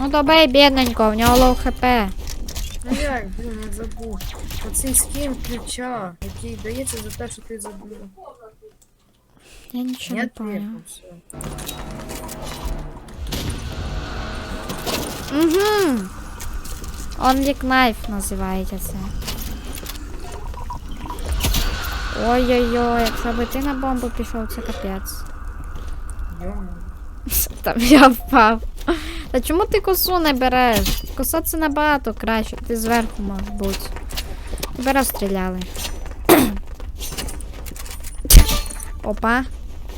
Ну добей, бідненько, в нього лоу хп. Ну як, блін, я забув. Оцей скін ключа, який дається за те, що ти забув. Я нічого не все. Угу. Only Knife називається це. Ой-ой-ой, якщо би ти на бомбу пішов, це капець. Там я впав. Та чому ти косу не береш? Коса це набагато краще, ти зверху бути. Тебе розстріляли. Опа.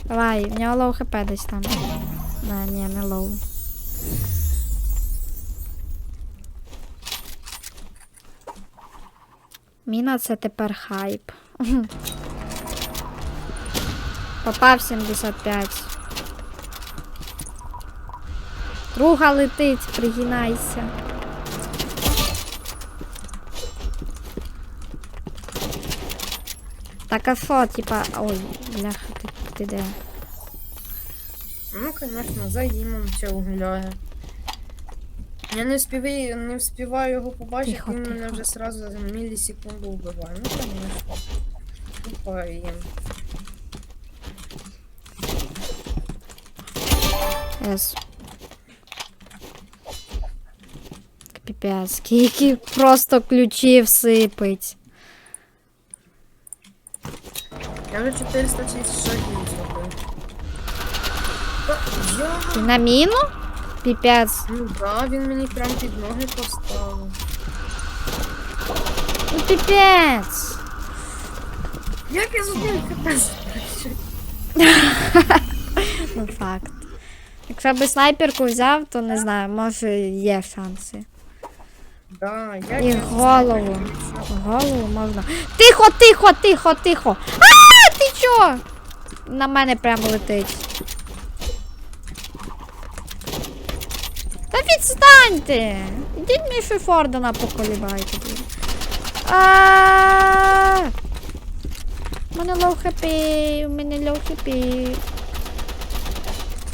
Давай, в нього лоу хп десь там. Не, ні, не лоу. Міна це тепер хайп. Попав 75. Друга летить, пригинайся. Так а що, типа. Ой, бляха, ти, ти де? Ну, конечно, за цього гуляє. Я не вспіваю, не вспіваю його побачити, Тихо, він мене вже сразу за мілісекунду вбиває. Ну, конечно. Тупо їм. Ес. Піпець, скільки просто ключів сипить. Я вже 406 шагів зробив. Та, Я... На міну? Піпець. Ну да, він мені прям під ноги поставив. Ну піпець. Як я з одним? Ну факт. Якщо би снайперку взяв, то не знаю, може є шанси. Да, І я з голову. Голову можна. Тихо, тихо, тихо, тихо. А, ти чо? На мене прямо летить. Та відстаньте! Ідіть Мішу Фордена поколібайте. А! У мене лоу хп, у мене лоу хп.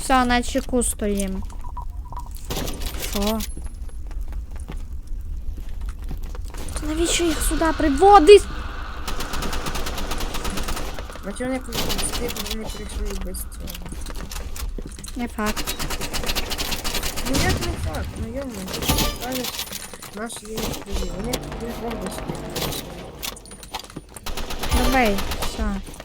Все, на чеку стоїм. Що? Навіщо їх сюди приводиш? А чого не вони прийшли без цього? Не факт. Ну як не факт, ну йому, ти ж кажеш, наш є відповіді. Вони без бомби собі прийшли. Давай, все.